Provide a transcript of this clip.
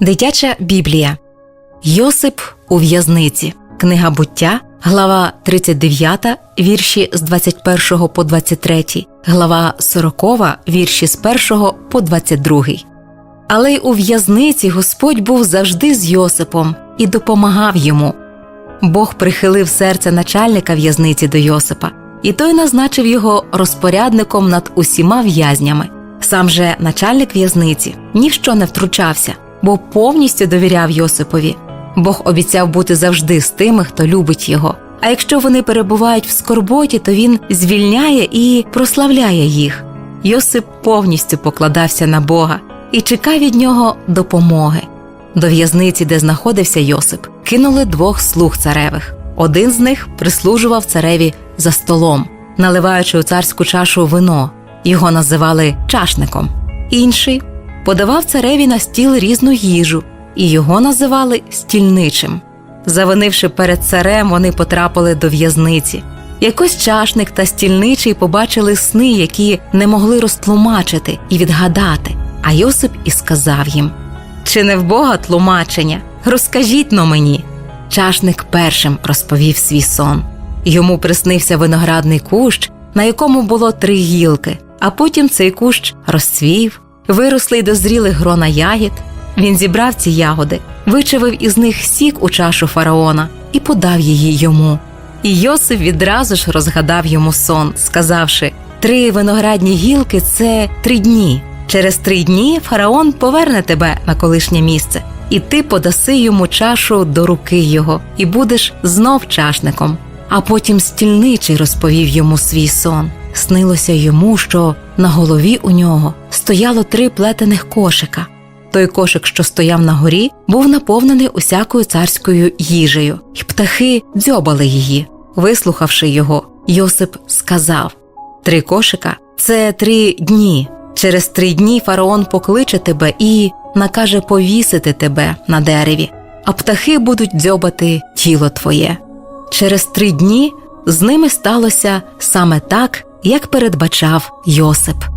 Дитяча Біблія Йосип у в'язниці. Книга буття, глава 39, вірші з 21 по 23, глава 40, вірші з 1 по 22. Але й у в'язниці Господь був завжди з Йосипом і допомагав йому. Бог прихилив серце начальника в'язниці до Йосипа, і той назначив його розпорядником над усіма в'язнями. Сам же начальник в'язниці ніщо не втручався, бо повністю довіряв Йосипові. Бог обіцяв бути завжди з тими, хто любить його. А якщо вони перебувають в скорботі, то він звільняє і прославляє їх. Йосип повністю покладався на Бога і чекав від нього допомоги. До в'язниці, де знаходився Йосип, кинули двох слуг царевих. Один з них прислужував цареві за столом, наливаючи у царську чашу вино. Його називали чашником. Інший подавав цареві на стіл різну їжу, і його називали стільничим. Завинивши перед царем, вони потрапили до в'язниці. Якось чашник та стільничий побачили сни, які не могли розтлумачити і відгадати. А Йосип і сказав їм: Чи не в Бога тлумачення? Розкажіть но мені. Чашник першим розповів свій сон. Йому приснився виноградний кущ, на якому було три гілки, а потім цей кущ розцвів, виросли й дозріли грона ягід. Він зібрав ці ягоди, вичавив із них сік у чашу фараона і подав її йому. І Йосип відразу ж розгадав йому сон, сказавши: три виноградні гілки це три дні. Через три дні фараон поверне тебе на колишнє місце, і ти подаси йому чашу до руки його, і будеш знов чашником. А потім стільничий розповів йому свій сон. Снилося йому, що на голові у нього стояло три плетених кошика. Той кошик, що стояв на горі, був наповнений усякою царською їжею, і птахи дзьобали її. Вислухавши його, Йосип сказав: Три кошика це три дні. Через три дні фараон покличе тебе і накаже повісити тебе на дереві, а птахи будуть дзьобати тіло твоє. Через три дні з ними сталося саме так, як передбачав Йосип.